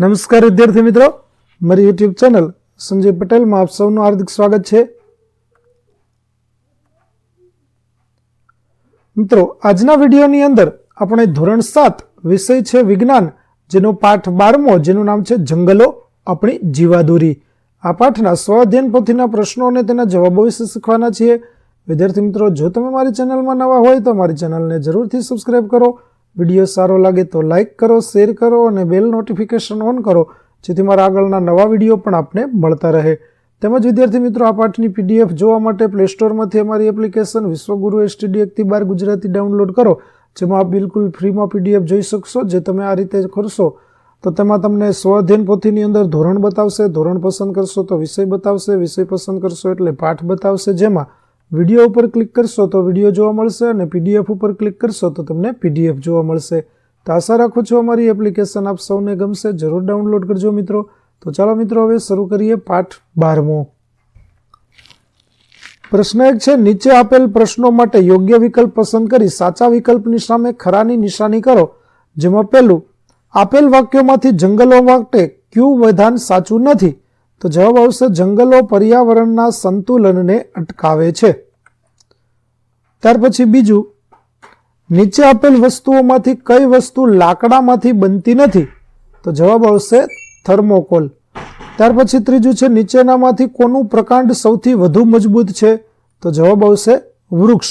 નમસ્કાર વિદ્યાર્થી મિત્રો, મારી યુટ્યુબ ચેનલ સંજય પટેલમાં આપ સૌનું હાર્દિક સ્વાગત છે. મિત્રો, આજના વિડીયોની અંદર આપણે ધોરણ સાત વિષય છે વિજ્ઞાન, જેનો પાઠ બારમો, જેનું નામ છે જંગલો, આપણી જીવાદોરી. આ પાઠના સ્વાધ્યન પોથીના પ્રશ્નો અને તેના જવાબો વિશે શીખવાના છીએ. વિદ્યાર્થી મિત્રો, જો તમે મારી ચેનલમાં નવા હોય તો મારી ચેનલને જરૂરથી સબસ્ક્રાઈબ કરો. વીડિયો સારો લાગે તો લાઇક કરો, શેર કરો અને બેલ નોટિફિકેશન ઓન કરો, જેથી મારા આગળના નવા વીડિયો પણ આપને મળતા રહે. તેમજ વિદ્યાર્થી મિત્રો, આ પાઠની પીડીએફ જોવા માટે પ્લે સ્ટોરમાંથી અમારી એપ્લિકેશન વિશ્વગુરુ એસટીડી એકથી બાર ગુજરાતી ડાઉનલોડ કરો, જેમાં આપ બિલકુલ ફ્રીમાં પીડીએફ જોઈ શકશો, જે તમે આ રીતે કરશો. તો તેમાં તમને સ્વઅધ્યયન પોથીની અંદર ધોરણ બતાવશે, ધોરણ પસંદ કરશો તો વિષય બતાવશે, વિષય પસંદ કરશો એટલે પાઠ બતાવશે, જેમાં વીડિયો ઉપર ક્લિક કરશો તો વીડિયો જોવા મળશે અને પીડીએફ ઉપર ક્લિક કરશો તો તમને પીડીએફ જોવા મળશે. તો આશા રાખું છું અમારી એપ્લિકેશન આપ સૌને ગમશે. જરૂર ડાઉનલોડ કરજો મિત્રો. તો ચાલો મિત્રો, હવે શરૂ કરીએ પાઠ બારમો. પ્રશ્ન એક છે, નીચે આપેલ પ્રશ્નો માટે યોગ્ય વિકલ્પ પસંદ કરી સાચા વિકલ્પની સામે ખરાની નિશાની કરો, જેમાં પહેલું, આપેલ વાક્યોમાંથી જંગલો માટે ક્યુ વિધાન સાચું નથી? તો જવાબ આવશે, જંગલો પર્યાવરણના સંતુલનને અટકાવે છે. ત્યાર પછી બીજું, નીચે આપેલ વસ્તુઓમાંથી કઈ વસ્તુ લાકડામાંથી બનતી નથી? તો જવાબ આવશે, થર્મોકોલ. ત્યાર પછી ત્રીજું છે, નીચેનામાંથી કોનું પ્રકાંડ સૌથી વધુ મજબૂત છે? તો જવાબ આવશે, વૃક્ષ.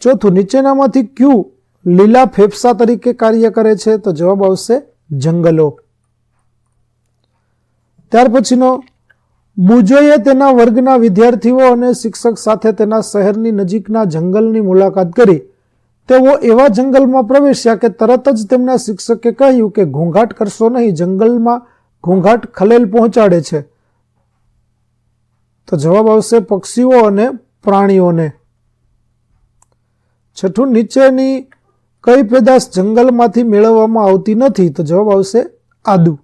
ચોથું, નીચેનામાંથી ક્યુ લીલા ફેફસા તરીકે કાર્ય કરે છે? તો જવાબ આવશે, જંગલો. ત્યાર પછીનો, બુજોએ તેના વર્ગના વિદ્યાર્થીઓ અને શિક્ષક સાથે તેના શહેરની નજીકના જંગલની મુલાકાત કરી. તેઓ એવા જંગલમાં પ્રવેશ્યા કે તરત જ તેમના શિક્ષકે કહ્યું કે ઘોંઘાટ કરશો નહીં, જંગલમાં ઘોંઘાટ ખલેલ પહોંચાડે છે. તો જવાબ આવશે પક્ષીઓ અને પ્રાણીઓને. છઠ્ઠું, નીચેની કઈ પેદાશ જંગલમાંથી મેળવવામાં આવતી નથી? તો જવાબ આવશે આદુ.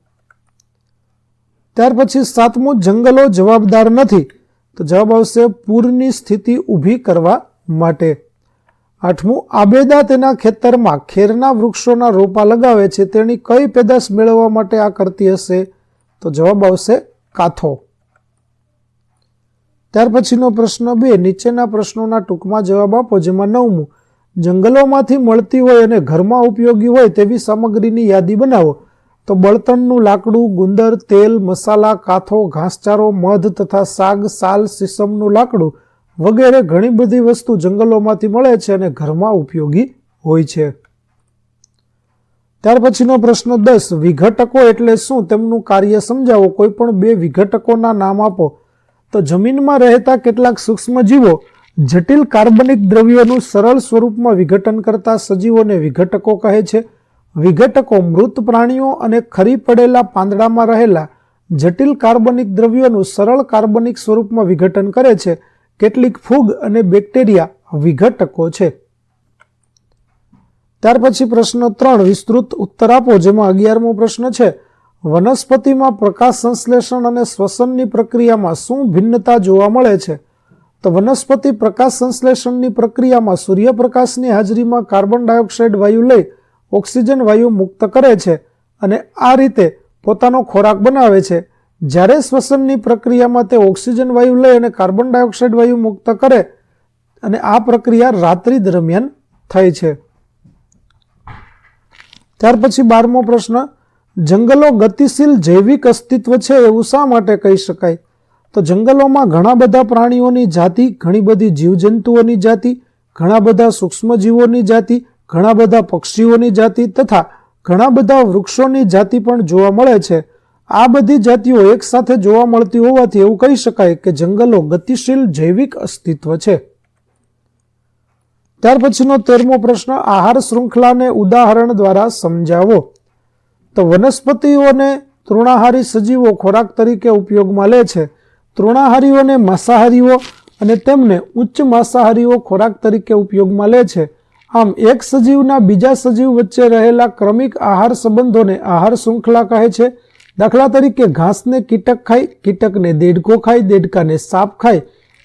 ત્યાર પછી સાતમું જંગલો જવાબદાર નથી. તો જવાબ આવશે પૂરની સ્થિતિ ઊભી કરવા માટે. આઠમું, આબેદા તેના ખેતરમાં ખેરના વૃક્ષોના રોપા લગાવે છે. તેની કઈ પેદાશ મેળવવા માટે આ કરતી હશે? તો જવાબ આવશે કાથો. ત્યાર પછીનો પ્રશ્ન બે, નીચેના પ્રશ્નોના ટૂંકમાં જવાબ આપો, જેમાં નવમું, જંગલોમાંથી મળતી હોય અને ઘરમાં ઉપયોગી હોય તેવી સામગ્રીની યાદી બનાવો. તો બળતણનું લાકડું, ગુંદર, તેલ, મસાલા, કાથો, ઘાસચારો, મધ તથા સાગ, સાલ, સીસમનું લાકડું વગેરે ઘણી બધી વસ્તુ જંગલોમાંથી મળે છે અને ઘરમાં ઉપયોગી હોય છે. ત્યાર પછીનો પ્રશ્ન દસ, વિઘટકો એટલે શું? તેમનું કાર્ય સમજાવો. કોઈ પણ બે વિઘટકોના નામ આપો. તો જમીનમાં રહેતા કેટલાક સૂક્ષ્મ જીવો જટિલ કાર્બનિક દ્રવ્યોનું સરળ સ્વરૂપમાં વિઘટન કરતા સજીવોને વિઘટકો કહે છે. વિઘટકો મૃત પ્રાણીઓ અને ખરી પડેલા પાંદડામાં રહેલા જટિલ કાર્બનિક દ્રવ્યોનું સરળ કાર્બનિક સ્વરૂપમાં વિઘટન કરે છે. કેટલીક ફૂગ અને બેક્ટેરિયા વિઘટકો છે. ત્યાર પછી પ્રશ્ન ત્રણ વિસ્તૃત ઉત્તર આપો, જેમાં અગિયારમો પ્રશ્ન છે. વનસ્પતિમાં પ્રકાશ સંશ્લેષણ અને શ્વસનની પ્રક્રિયામાં શું ભિન્નતા જોવા મળે છે? તો વનસ્પતિ પ્રકાશ સંશ્લેષણની પ્રક્રિયામાં સૂર્યપ્રકાશની હાજરીમાં કાર્બન ડાયોક્સાઇડ વાયુ લઈ ઓક્સિજન વાયુ મુક્ત કરે છે અને આ રીતે પોતાનો ખોરાક બનાવે છે. જ્યારે શ્વસનની પ્રક્રિયામાં તે ઓક્સિજન વાયુ લઈ અને કાર્બન ડાયોક્સાઇડ વાયુ મુક્ત કરે અને આ પ્રક્રિયા રાત્રિ દરમિયાન થાય છે. ત્યાર પછી બારમો પ્રશ્ન, જંગલો ગતિશીલ જૈવિક અસ્તિત્વ છે એવું શા માટે કહી શકાય? તો જંગલોમાં ઘણા બધા પ્રાણીઓની જાતિ, ઘણી બધી જીવજંતુઓની જાતિ, ઘણા બધા સૂક્ષ્મજીવોની જાતિ ઘણા બધા પક્ષીઓની જાતિ તથા ઘણા બધા વૃક્ષોની જાતિ પણ જોવા મળે છે. આ બધી જાતિઓ એકસાથે જોવા મળતી હોવાથી એવું કહી શકાય કે જંગલો ગતિશીલ જૈવિક અસ્તિત્વ છે. ત્યાર પછીનો તેરમો પ્રશ્ન, આહાર શૃંખલાને ઉદાહરણ દ્વારા સમજાવો. તો વનસ્પતિઓને તૃણાહારી સજીવો ખોરાક તરીકે ઉપયોગમાં લે છે. તૃણાહારીઓને માંસાહારીઓ અને તેમને ઉચ્ચ માંસાહારીઓ ખોરાક તરીકે ઉપયોગમાં લે છે. આમ એક સજીવના બીજા સજીવ વચ્ચે રહેલા ક્રમિક આહાર સંબંધોને આહાર શૃંખલા કહે છે. દાખલા તરીકે ઘાસને કીટક ખાય, કીટકને દેડકો ખાય, દેડકાને સાપ ખાય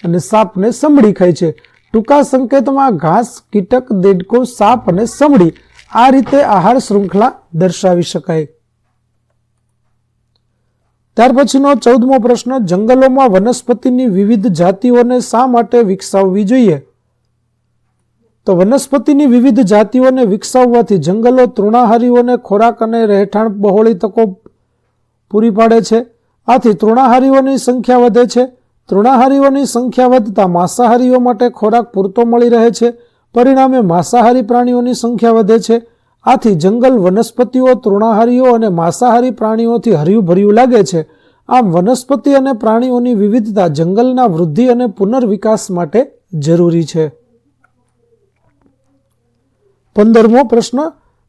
અને સાપને સમડી ખાય છે. ટૂંકા સંકેતમાં ઘાસ, કીટક, દેડકો, સાપ અને સમડી આ રીતે આહાર શૃંખલા દર્શાવી શકાય. ત્યાર પછીનો ચૌદમો પ્રશ્ન, જંગલોમાં વનસ્પતિની વિવિધ જાતિઓને શા માટે વિકસાવવી જોઈએ? તો વનસ્પતિની વિવિધ જાતિઓને વિકસાવવાથી જંગલો, તૃણાહારીઓને ખોરાક અને રહેઠાણ બહોળી તકો પૂરી પાડે છે. આથી તૃણાહારીઓની સંખ્યા વધે છે. તૃણાહારીઓની સંખ્યા વધતા માંસાહારીઓ માટે ખોરાક પૂરતો મળી રહે છે. પરિણામે માંસાહારી પ્રાણીઓની સંખ્યા વધે છે. આથી જંગલ વનસ્પતિઓ, તૃણાહારીઓ અને માંસાહારી પ્રાણીઓથી હર્યું ભર્યું લાગે છે. આમ વનસ્પતિ અને પ્રાણીઓની વિવિધતા જંગલના વૃદ્ધિ અને પુનર્વિકાસ માટે જરૂરી છે. પંદરમો પ્રશ્ન,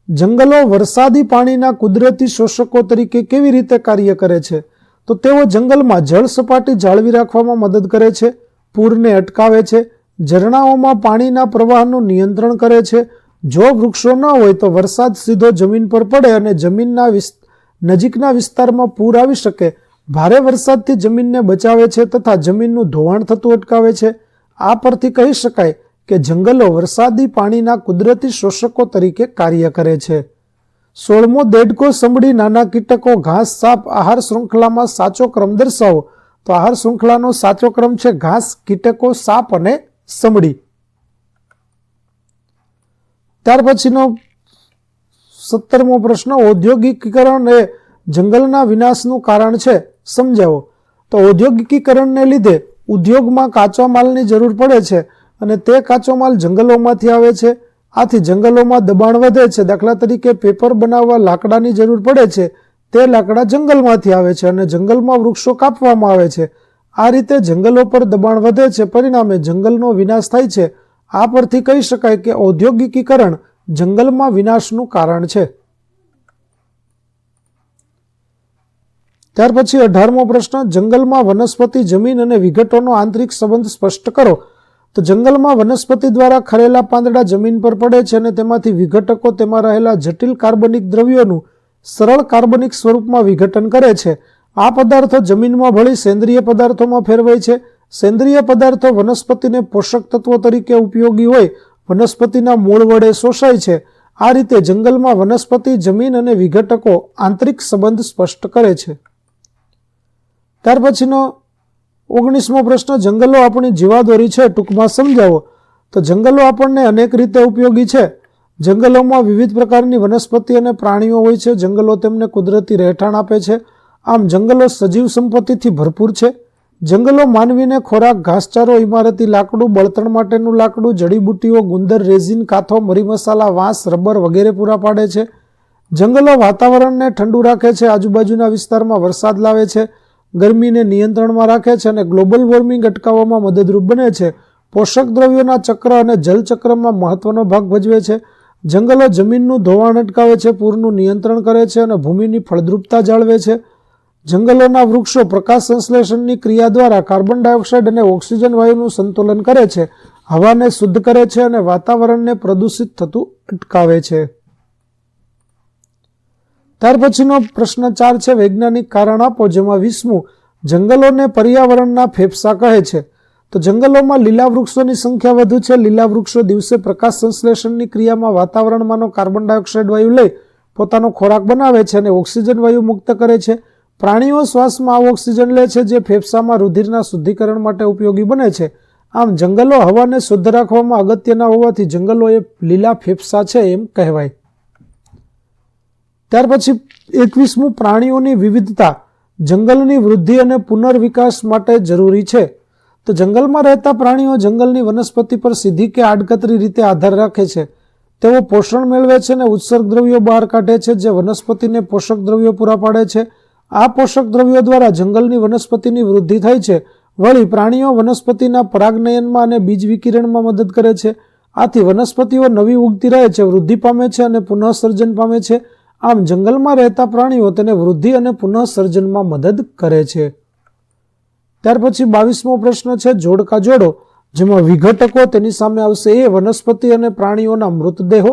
જંગલો વરસાદી પાણીના કુદરતી શોષકો તરીકે કેવી રીતે કાર્ય કરે છે? તો તેઓ જંગલમાં જળ સપાટી જાળવી રાખવામાં મદદ કરે છે, પૂરને અટકાવે છે, ઝરણાઓમાં પાણીના પ્રવાહનું નિયંત્રણ કરે છે. જો વૃક્ષો ન હોય તો વરસાદ સીધો જમીન પર પડે અને જમીનના નજીકના વિસ્તારમાં પૂર આવી શકે. ભારે વરસાદથી જમીનને બચાવે છે તથા જમીનનું ધોવાણ થતું અટકાવે છે. આ પરથી કહી શકાય કે જંગલો વરસાદી પાણીના કુદરતી શોષકો તરીકે કાર્ય કરે છે. સોળમો દેડકો સમડી નાના કીટકો ઘાસ સાપ આહાર શૃંખલામાં સાચો ક્રમ દર્શાવો. તો આહાર શૃંખલાનો સાચો ક્રમ છે ઘાસ, કીટકો, સાપ અને સમડી ત્યાર પછીનો સત્તરમો પ્રશ્ન, ઔદ્યોગિકીકરણ એ જંગલના વિનાશનું કારણ છે, સમજાવો. તો ઔદ્યોગિકીકરણને લીધે ઉદ્યોગમાં કાચા માલની જરૂર પડે છે. અને તે કાચો માલ જંગલોમાંથી આવે છે. આથી જંગલોમાં દબાણ વધે છે. દાખલા તરીકે પેપર બનાવવા લાકડાની જરૂર પડે છે. તે લાકડા જંગલમાંથી આવે છે અને જંગલમાં વૃક્ષો કાપવામાં આવે છે. આ રીતે જંગલો પર દબાણ વધે છે. પરિણામે જંગલનો વિનાશ થાય છે. આ પરથી કહી શકાય કે ઔદ્યોગિકીકરણ જંગલમાં વિનાશનું કારણ છે. ત્યાર પછી અઢારમો પ્રશ્ન, જંગલમાં વનસ્પતિ જમીન અને વિઘટોનો આંતરિક સંબંધ સ્પષ્ટ કરો. તો જંગલમાં વનસ્પતિ દ્વારા ખરેલા પાંદડા જમીન પર પડે છે અને તેમાંથી વિઘટકો તેમાં રહેલા જટિલ કાર્બનિક દ્રવ્યોનું સરળ કાર્બનિક સ્વરૂપમાં વિઘટન કરે છે. આ પદાર્થો જમીનમાં ભળી સેન્દ્રિય પદાર્થોમાં ફેરવાય છે. સેન્દ્રિય પદાર્થો વનસ્પતિને પોષક તત્વો તરીકે ઉપયોગી હોય, વનસ્પતિના મૂળ વડે શોષાય છે. આ રીતે જંગલમાં વનસ્પતિ, જમીન અને વિઘટકો આંતરિક સંબંધ સ્પષ્ટ કરે છે. ત્યાર પછીનો ઓગણીસમો પ્રશ્ન, જંગલો આપણી જીવાદોરી છે, ટૂંકમાં સમજાવો. તો જંગલો આપણને અનેક રીતે ઉપયોગી છે. જંગલોમાં વિવિધ પ્રકારની વનસ્પતિ અને પ્રાણીઓ હોય છે. જંગલો તેમને કુદરતી રહેઠાણ આપે છે. આમ જંગલો સજીવ સંપત્તિથી ભરપૂર છે. જંગલો માનવીને ખોરાક, ઘાસચારો, ઇમારતી લાકડું, બળતણ માટેનું લાકડું, જડીબુટ્ટીઓ, ગુંદર, રેઝિન કાથો મરી મસાલા, વાંસ, રબર વગેરે પૂરા પાડે છે. જંગલો વાતાવરણને ઠંડુ રાખે છે. આજુબાજુના વિસ્તારમાં વરસાદ લાવે છે. ગરમીને નિયંત્રણમાં રાખે છે અને ગ્લોબલ વોર્મિંગ અટકાવવામાં મદદરૂપ બને છે. પોષક દ્રવ્યોના ચક્ર અને જલચક્રમાં મહત્વનો ભાગ ભજવે છે. જંગલો જમીનનું ધોવાણ અટકાવે છે, પૂરનું નિયંત્રણ કરે છે અને ભૂમિની ફળદ્રુપતા જાળવે છે. જંગલોના વૃક્ષો પ્રકાશ સંશ્લેષણની ક્રિયા દ્વારા કાર્બન ડાયોક્સાઇડ અને ઓક્સિજન વાયુનું સંતુલન કરે છે. હવાને શુદ્ધ કરે છે અને વાતાવરણને પ્રદૂષિત થતું અટકાવે છે. ત્યાર પછીનો પ્રશ્ન ચાર છે, વૈજ્ઞાનિક કારણ આપો, જેમાં વીસમું જંગલોને પર્યાવરણના ફેફસા કહે છે. તો જંગલોમાં લીલા વૃક્ષોની સંખ્યા વધુ છે. લીલા વૃક્ષો દિવસે પ્રકાશ સંશ્લેષણની ક્રિયામાં વાતાવરણમાંનો કાર્બન ડાયોક્સાઇડ વાયુ લઈ પોતાનો ખોરાક બનાવે છે અને ઓક્સિજન વાયુ મુક્ત કરે છે. પ્રાણીઓ શ્વાસમાં આ ઓક્સિજન લે છે, જે ફેફસામાં રુધિરના શુદ્ધિકરણ માટે ઉપયોગી બને છે. આમ, જંગલો હવાને શુદ્ધ રાખવામાં અગત્યના હોવાથી જંગલો એ લીલા ફેફસા છે એમ કહેવાય. ત્યાર પછી એકવીસમું પ્રાણીઓની વિવિધતા, જંગલની વૃદ્ધિ અને પુનર્વિકાસ માટે જરૂરી છે. તો જંગલમાં રહેતા પ્રાણીઓ જંગલની વનસ્પતિ પર સીધી કે આડકતરી રીતે આધાર રાખે છે. તેઓ પોષણ મેળવે છે અને ઉત્સર્ગ દ્રવ્યો બહાર કાઢે છે, જે વનસ્પતિને પોષક દ્રવ્યો પૂરા પાડે છે. આ પોષક દ્રવ્યો દ્વારા જંગલની વનસ્પતિની વૃદ્ધિ થાય છે. વળી પ્રાણીઓ વનસ્પતિના પરાગનયનમાં અને બીજ વિકિરણમાં મદદ કરે છે. આથી વનસ્પતિઓ નવી ઉગતી રહે છે, વૃદ્ધિ પામે છે અને પુનઃસર્જન પામે છે. આમ જંગલમાં રહેતા પ્રાણીઓ તેને વૃદ્ધિ અને પુનઃસર્જનમાં મદદ કરે છે. ત્યાર પછી બાવીસમો પ્રશ્ન છે જોડકા જોડો, જેમાં વિઘટકો તેની સામે આવશે એ વનસ્પતિ અને પ્રાણીઓના મૃતદેહો,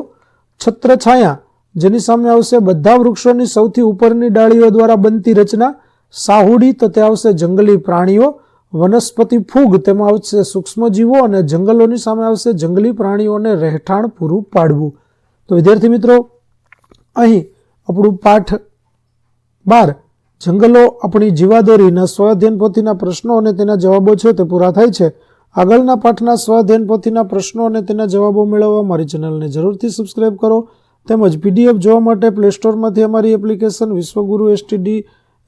છત્રછાયા, જેની સામે આવશે બધા વૃક્ષોની સૌથી ઉપરની ડાળીઓ દ્વારા બનતી રચના, સાહુડી તો તે આવશે જંગલી પ્રાણીઓ, વનસ્પતિ ફૂગ, તેમાં આવશે સૂક્ષ્મજીવો અને જંગલોની સામે આવશે જંગલી પ્રાણીઓને રહેઠાણ પૂરું પાડવું. તો વિદ્યાર્થી મિત્રો, અહીં આપણું પાઠ બાર. જંગલો આપણી જીવાદોરીના સ્વાધ્યન પોથીના પ્રશ્નો અને તેના જવાબો છે તે પૂરા થાય છે. આગળના પાઠના સ્વાધ્યન પોથીના પ્રશ્નો અને તેના જવાબો મેળવવા મારી ચેનલને જરૂરથી સબસ્ક્રાઇબ કરો. તેમજ પીડીએફ જોવા માટે પ્લે સ્ટોરમાંથી અમારી એપ્લિકેશન વિશ્વગુરુ એસટીડી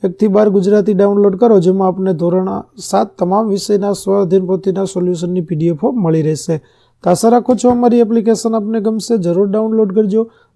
એકથી બાર ગુજરાતી ડાઉનલોડ કરો, જેમાં આપને ધોરણ સાત તમામ વિષયના સ્વ અધ્યયન પોથીના સોલ્યુશનની પીડીએફો મળી રહેશે. તો આશા રાખું છું અમારી એપ્લિકેશન આપને ગમશે. જરૂર ડાઉનલોડ કરજો.